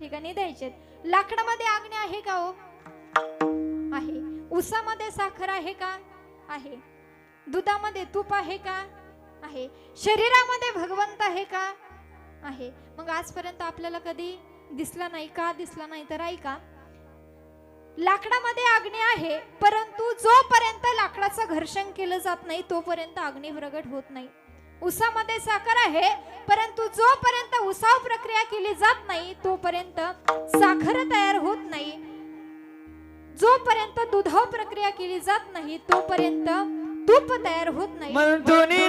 ठिकाणी द्यायचे लाकडामध्ये आग्ने आहे का हो? आहे. उसामध्ये साखर आहे का? आहे. दुधामध्ये तूप आहे का? आहे. शरीरामध्ये भगवंत आहे का? आहे. मग आजपर्यंत आपल्याला कधी दिसला नाही का दिसला नाही तर ऐका. लाकडामध्ये अग्नी आहे परंतु जोपर्यंत लाकडाचं घर्षण केलं जात नाही तोपर्यंत अग्नी प्रगट होत नाही. उसामध्ये साखर आहे परंतु जोपर्यंत उसाव प्रक्रिया केली जात नाही तोपर्यंत साखर तयार होत नाही. जोपर्यंत दुधाव प्रक्रिया केली जात नाही तोपर्यंत तूप तयार होत नाही. मंतुनी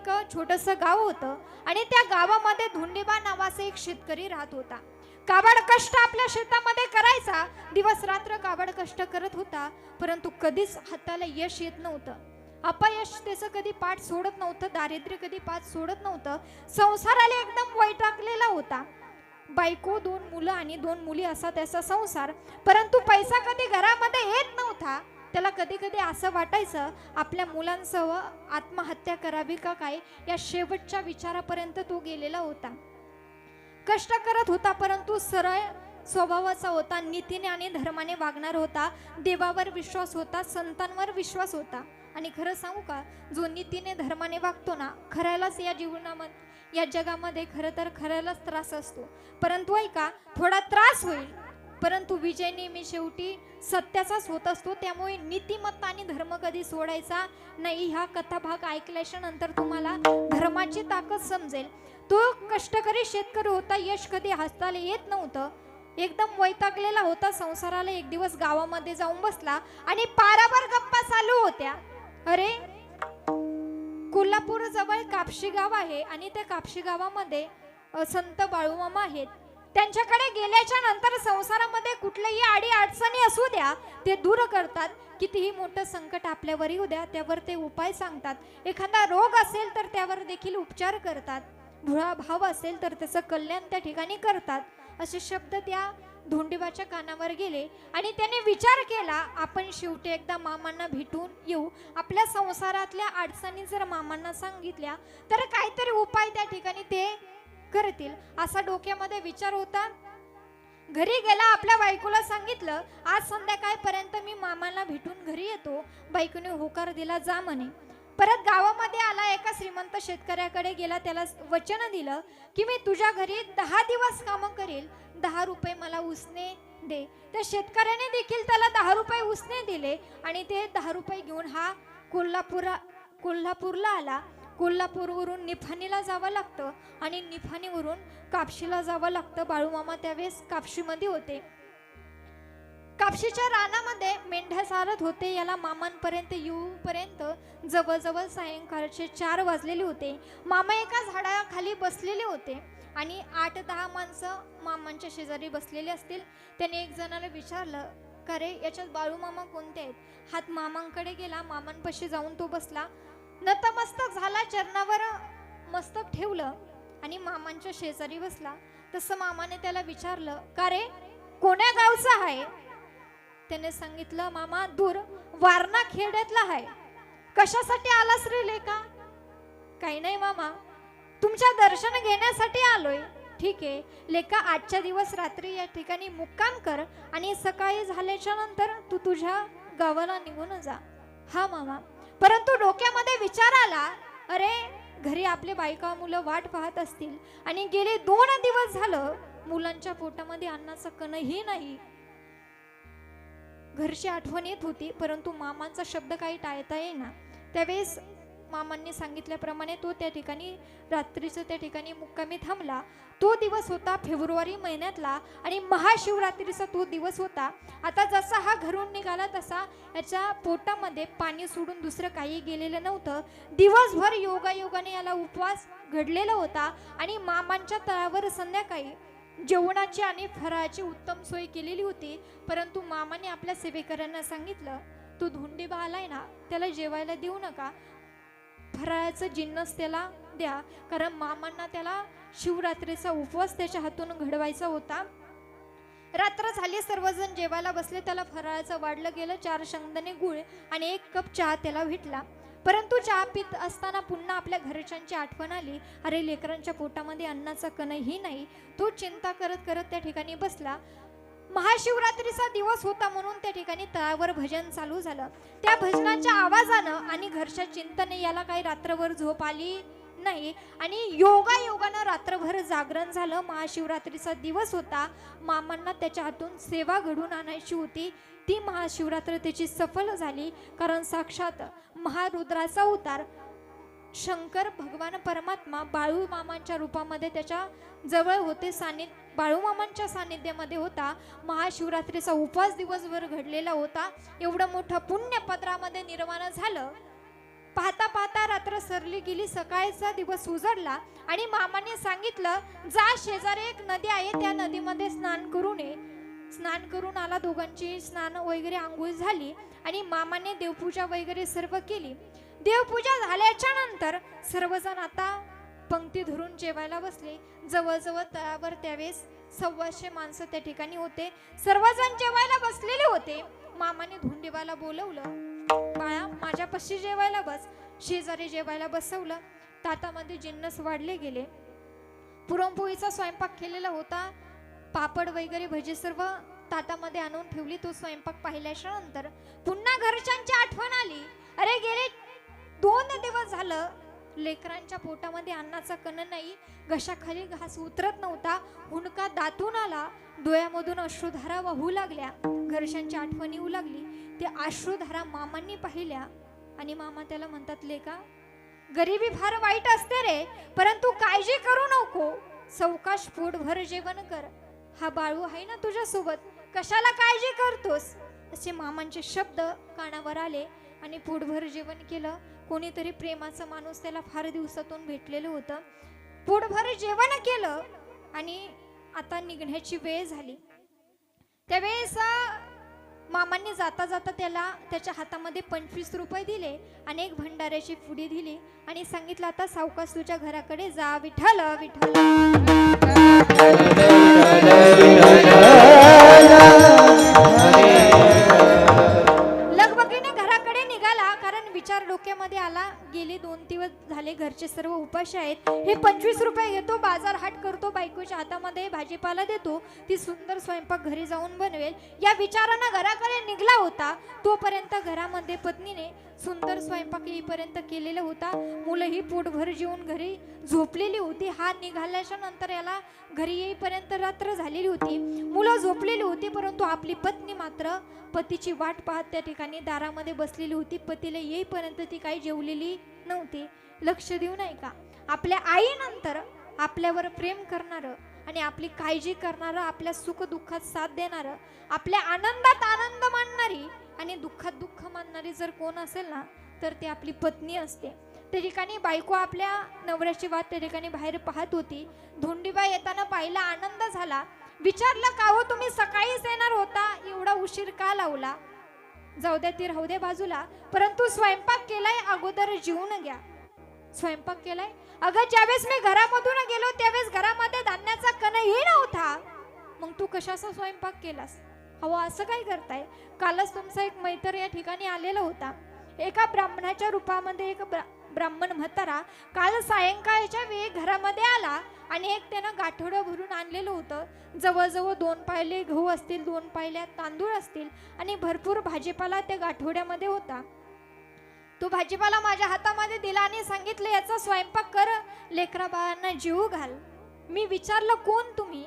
एक छोटस गाव होतं आणि त्या गावामध्ये धुंडीबा नावाचा एक शेतकरी राहत होता. काबड कष्ट आपल्या शेतामध्ये करायचा दिवस रात्र काबड कष्ट करत होता परंतु कधीच हाताला यश येत नव्हतं. अपयश त्याचं कधी पाठ सोडत नव्हतं दारिद्र्य कधी पाठ सोडत नव्हतं संसाराला एकदम वैटाकलेला होता. बायको दोन मुलं आणि दोन मुली असा त्याचा संसार परंतु पैसा कधी घरामध्ये येत नव्हता. त्याला कधी कधी असं वाटायचं आपल्या मुलांसह आत्महत्या करावी का काय या शेवटच्या विचारापर्यंत तो गेलेला होता. कष्ट करत होता परंतु सरळ स्वभावाचा होता नीतीने आणि धर्माने वागणार होता देवावर विश्वास होता संतांवर विश्वास होता. आणि खरं सांगू का जो नीतीने धर्माने वागतो ना खऱ्यालाच या जीवनामध्ये या जगामध्ये खरं तर खऱ्यालाच त्रास असतो. परंतु ऐका थोडा त्रास होईल. परंतु विजय नेहमी शेवटी सत्याचाच होत असतो. त्यामुळे नीतिमत्ता आणि धर्म कधी सोडायचा नाही ह्या कथा भाग ऐकल्याच्या नंतर तुम्हाला धर्माची ताकद समजेल. तो कष्टकरी शेतकरी होता यश कधी हसताला येत नव्हतं. एकदम वैतागलेला होता संसाराला एक दिवस गावामध्ये जाऊन बसला आणि पारावर गप्पा चालू होत्या. अरे कोल्हापूर जवळ कापशी गाव आहे आणि त्या कापशी गावामध्ये संत बाळूमामा आहेत. त्यांच्याकडे गेल्याच्यानंतर संसारामध्ये कुठल्याही आडी अडचणी असू द्या ते दूर करतात. कितीही मोठं संकट आपल्यावर येऊ द्या त्यावर ते उपाय सांगतात. एखादा रोग असेल तर त्यावर देखील उपचार करतात. भुळा भाव असेल तर त्याचं कल्याण त्या ठिकाणी करतात. असे शब्द त्या धोंडीबाच्या कानावर गेले आणि त्याने विचार केला आपण शेवटी एकदा मामांना भेटून येऊ. आपल्या संसारातल्या अडचणी जर मामांना सांगितल्या तर काहीतरी उपाय त्या ठिकाणी ते करतील असा डोक्यामध्ये विचार होता. घरी गेला आपल्या बायकोला सांगितलं आज संध्याकाळपर्यंत मी मामाला भेटून घरी येतो. बायकोने होकार दिला जा म्हणे. परत गावामध्ये आला एका श्रीमंत शेतकऱ्याकडे गेला त्याला वचन दिलं की मी तुझ्या घरी दहा दिवस कामं करेल दहा रुपये मला उसने दे. त्या शेतकऱ्याने देखील त्याला दहा रुपये उसने दिले आणि ते दहा रुपये घेऊन हा कोल्हापुरा कोल्हापूरला आला. कोल्हापूरवरून निफाणीला जावं लागतं आणि निफाणीवरून कापशीला जावं लागतं. बाळूमामा त्यावेळेस कापशीमध्ये होते. कापशीच्या रानामध्ये मेंढ्या चारत होते. याला मामांपर्यंत येऊपर्यंत जवळजवळ सायंकाळचे चार वाजलेले होते. मामा एका झाडाखाली बसलेले होते आणि आठ दहा माणसं मामांच्या शेजारी बसलेले असतील. त्याने एक जणाला विचारलं का रे याच्यात बाळू मामा कोणते आहेत? हात मामांकडे गेला. मामांपाशी जाऊन तो बसला. नतमस्तक झाला चरणावर मस्तक ठेवलं आणि मामांच्या शेजारी बसला. तसं मामाने त्याला विचारलं का रे कोण्या गावचा आहे? त्याने सांगितलं मामा दूर वारणा खेड्यातला आहे. कशासाठी आलास रे लेका? काही नाही मामा तुमच्या दर्शन घेण्यासाठी आलोय. ठीक आहे लेका आजच्या दिवस रात्री या ठिकाणी मुक्काम कर आणि सकाळी झाल्याच्यानंतर तू तुझ्या गावाला निघून जा. हा मामा. परंतु डोक्यामध्ये विचार आला अरे घरी आपले बायका मुलं वाट पाहत असतील आणि गेले दोन दिवस झालं मुलांच्या पोटामध्ये अन्नाचं कणही नाही. घरची आठवण येत होती परंतु मामांचा शब्द काही टाळता येईना. त्यावेळेस मामांनी सांगितल्याप्रमाणे तो त्या ठिकाणी रात्रीचं त्या ठिकाणी मुक्कामी थांबला. तो दिवस होता फेब्रुवारी महिन्यातला आणि महाशिवरात्रीचा तो दिवस होता. आता जसा हा घरून निघाला तसा याच्या पोटामध्ये पाणी सोडून दुसरं काही गेलेलं नव्हतं. दिवसभर योगायोगाने याला उपवास घडलेला होता आणि मामांच्या तळावर संध्याकाळी जेवणाची आणि फराळाची उत्तम सोय केलेली होती. परंतु मामाने आपल्या सेवेकऱ्यांना सांगितलं तो धोंडीबा आलाय ना त्याला जेवायला देऊ नका. फराळाचं जिन्नस त्याला द्या. कारण मामांना त्याला शिवरात्रीचा उपवास त्याच्या हातून घडवायचा होता. रात्र झाली सर्वजण जेवायला बसले. त्याला फराळाचं वाढलं गेलं चार शंगदने गुळ आणि एक कप चहा त्याला भेटला. परंतु चहा पित असताना पुन्हा आपल्या घरच्यांची आठवण आली. अरे लेकरांच्या पोटामध्ये अन्नाचा कणही नाही. तो चिंता करत करत त्या ठिकाणी बसला. महाशिवरात्रीचा दिवस होता म्हणून त्या ठिकाणी तळावर भजन चालू झालं. त्या भजनाच्या आवाजानं आणि घरच्या चिंतने याला काही रात्रभर झोप आली? नाही. आणि योगा योगानं रात्रभर जागरण झालं. महाशिवरात्रीचा दिवस होता. मामांना त्याच्या हातून सेवा घडून आणायची होती. ती महाशिवरात्र त्याची सफल झाली. कारण साक्षात महारुद्राचा उतार शंकर भगवान परमात्मा बाळू मामांच्या रूपामध्ये त्याच्याजवळ होते. सानिध्य बाळू मामांच्या सानिध्यामध्ये होता. महाशिवरात्रीचा उपवास दिवसभर घडलेला होता. एवढं मोठं पुण्यपत्रामध्ये निर्माण झालं. पाहता पाहता रात्र सरली गेली सकाळचा दिवस उजडला आणि मामाने सांगितलं जा शेजारी एक नदी आहे त्या नदीमध्ये स्नान करू नये. स्नान करून आला दोघांची स्नान वगैरे आंघोळ झाली आणि मामाने देवपूजा वगैरे सर्व केली. देवपूजा झाल्याच्यानंतर सर्वजण आता पंक्ती धरून जेवायला बसले. जवळजवळ तळावर त्यावेळेस सव्वाशे माणसं त्या ठिकाणी होते. सर्वजण जेवायला बसलेले होते. मामाने धुंडीबाला बोलवलं माझ्यापाशी जेवायला बस. शेजारी जेवायला बसवलं. ताटामध्ये जिन्नस वाढले गेले. पुरणपोळीचा स्वयंपाक केलेला होता. पापड वगैरे भजी सर्व ताटामध्ये आणून ठेवली. तो स्वयंपाक पाहिल्याच्या नंतर पुन्हा घरच्यांची आठवण आली. अरे गेले दोन दिवस झालं. लेकरांच्या पोटामध्ये अन्नाचा कण नाही घशाखाली घास उतरत नव्हता. हुणका दातून आला. डोळ्यामधून अश्रुधारा वाहू लागल्या. घरशांची आठवण येऊ लागली. ते अश्रुधारा मामांनी पाहिल्या. आणि मामा त्याला म्हणतात लेका गरिबी फार वाईट असते रे परंतु काळजी करू नको. सवकाश पोटभर जेवण कर. हा बाळू आहे ना तुझ्या सोबत कशाला काळजी करतोस? असे मामांचे शब्द कानावर आले. आणि पोटभर जेवण केलं. कोणीतरी प्रेमाचा माणूस त्याला फार दिवसातून भेटलेलं होतं. पोटभर जेवण केलं आणि आता निघण्याची वेळ झाली. त्यावेळेस मामांनी जाता जाता त्याला त्याच्या हातामध्ये पंचवीस रुपये दिले आणि एक भंडाऱ्याची फुडी दिली आणि सांगितलं आता सावकास तुझ्या घराकडे जा विठ्ठल विठ्ठल. रुपये घेतो बाजार हाट करतो बायकोच्या हातामध्ये भाजीपाला देतो ती सुंदर स्वयंपाक घरी जाऊन बनवेल. या विचारानं घराकडे निघला होता तोपर्यंत घरामध्ये पत्नीने सुंदर स्वयंपाक येईपर्यंत केलेला होता. मुलंही पोटभर जेवून घरी झोपलेली होती. हा निघाल्याच्या नंतर याला घरी येईपर्यंत रात्र झालेली होती. मुलं झोपलेली होती परंतु आपली पत्नी मात्र पतीची वाट पाहत त्या ठिकाणी दारामध्ये बसलेली होती. पतीला येईपर्यंत ती काही जेवलेली नव्हती. लक्ष देऊ नाही का? आपल्या आईनंतर आपल्यावर प्रेम करणारं आणि आपली काळजी करणारं आपल्या सुख दुःखात साथ देणारं आपल्या आनंदात आनंद मानणारी आणि दुःखात दुःख मानणारी जर कोण असेल ना तर ती आपली पत्नी असते. त्या ठिकाणी बायको आपल्या नवऱ्याची वाट त्या ठिकाणी बाहेर पाहत होती. धोंडीबा येताना पाहिला आनंद झाला. विचारलं का हो तुम्ही सकाळीच येणार होता? एवढा उशीर का लावला? जाऊ द्या ती राहू दे बाजूला. परंतु स्वयंपाक केलाय अगोदर जीवन घ्या. स्वयंपाक केलाय? अगं ज्यावेळेस मी घरामधून गेलो त्यावेळेस घरामध्ये धान्याचा कणही नव्हता. मग तू कशाचा स्वयंपाक केलास? अहो असं काय करताय? कालच तुमचा एक मैत्र या ठिकाणी आलेला होता. एका ब्राह्मणाच्या रूपामध्ये एक ब्रा- ब्राह्मण म्हातारा काल सायंकाळच्या वेळी घरामध्ये आला आणि एक त्यानं गाठोडं भरून आणलेलं होतं. जवळजवळ दोन पायले गहू असतील दोन पायल्या तांदूळ असतील आणि भरपूर भाजीपाला त्या गाठोड्यामध्ये होता. तो भाजीपाला माझ्या हातामध्ये दिला आणि सांगितलं याचा स्वयंपाक कर. लेकरा बाळांना जीव घाल. मी विचारलं कोण तुम्ही?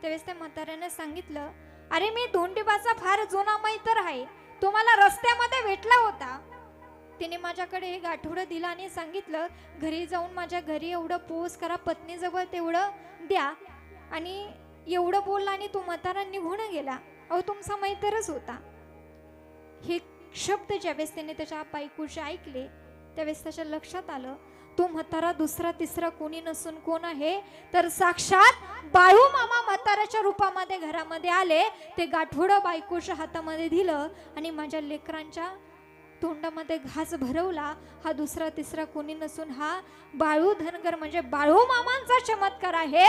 त्यावेळेस त्या म्हाताऱ्याने सांगितलं अरे मी धोंडीबाचा फार जुना मैत्र आहे. तो मला रस्त्यामध्ये भेटला होता. तिने माझ्याकडे एक आठवडं दिलं आणि सांगितलं घरी जाऊन माझ्या घरी एवढं पोस करा पत्नीजवळ तेवढं द्या. आणि एवढं बोलला आणि तो म्हातारा निघून गेला. अहो तुमचा मैत्रच होता. हे शब्द ज्यावेळेस त्याने त्याच्या बायकोचे ऐकले. त्यावेळेस त्याच्या लक्षात आलं तो म्हातारा दुसरा तिसरा कोणी नसून कोण आहे? तर साक्षात बाळू मामा म्हाताराच्या रूपामध्ये घरामध्ये आले. ते गाठोडं बायकोच्या हातामध्ये दिलं आणि माझ्या लेकरांच्या तोंडामध्ये घास भरवला. हा दुसरा तिसरा कोणी नसून हा बाळू धनगर म्हणजे बाळू मामांचा चमत्कार आहे.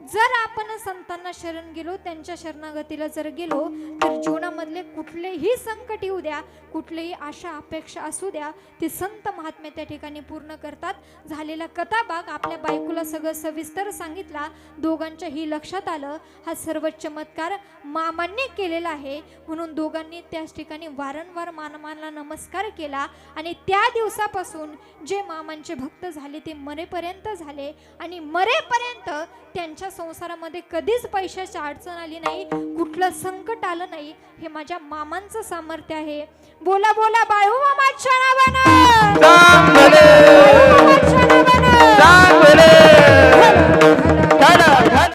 जर आपण संतांना शरण गेलो त्यांच्या शरणागतीला जर गेलो तर जीवनामधले कुठलेही संकट येऊ द्या कुठलेही आशा अपेक्षा असू द्या ते संत महात्मे त्या ठिकाणी पूर्ण करतात. झालेला कथाभाग आपल्या बायकोला सगळं सविस्तर सांगितला. दोघांच्याही लक्षात आलं हा सर्व चमत्कार मामांनी केलेला आहे. म्हणून दोघांनी त्याच ठिकाणी वारंवार मानमानला नमस्कार केला आणि त्या दिवसापासून जे मामांचे भक्त झाले ते मरेपर्यंत झाले आणि मरेपर्यंत त्यांच्या संसारामध्ये कधीच पैशाची अडचण आली नाही कुठलं संकट आलं नाही हे माझ्या मामांचं सामर्थ्य आहे. बोला बोला बाळू मामाच्या नावानं चांगले